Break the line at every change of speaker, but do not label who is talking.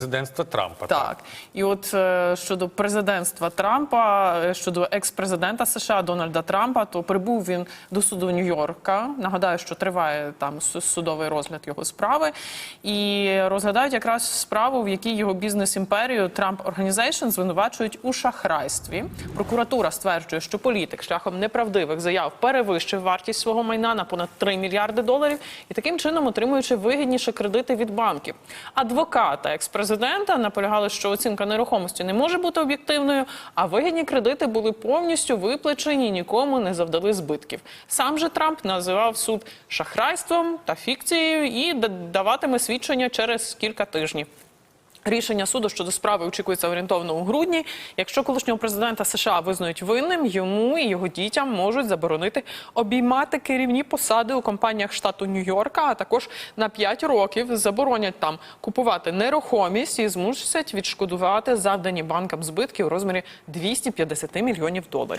Президентства Трампа.
Так, і от е, щодо президентства Трампа, е, щодо екс-президента США Дональда Трампа, то прибув він до суду Нью-Йорка. Нагадаю, що триває там судовий розгляд його справи, і розглядають якраз справу, в якій його бізнес-імперію Трамп Organization звинувачують у шахрайстві. Прокуратура стверджує, що політик шляхом неправдивих заяв перевищив вартість свого майна на понад 3 мільярди доларів і таким чином отримуючи вигідніші кредити від банків. Адвоката екс-президента наполягали, що оцінка нерухомості не може бути об'єктивною, а вигідні кредити були повністю виплачені нікому не завдали збитків. Сам же Трамп називав суд шахрайством та фікцією і даватиме свідчення через кілька тижнів. Рішення суду щодо справи очікується орієнтовно у грудні. Якщо колишнього президента США визнають винним, йому і його дітям можуть заборонити обіймати керівні посади у компаніях штату Нью-Йорка, а також на 5 років заборонять там купувати нерухомість і змусять відшкодувати завдані банкам збитки у розмірі 250 мільйонів доларів.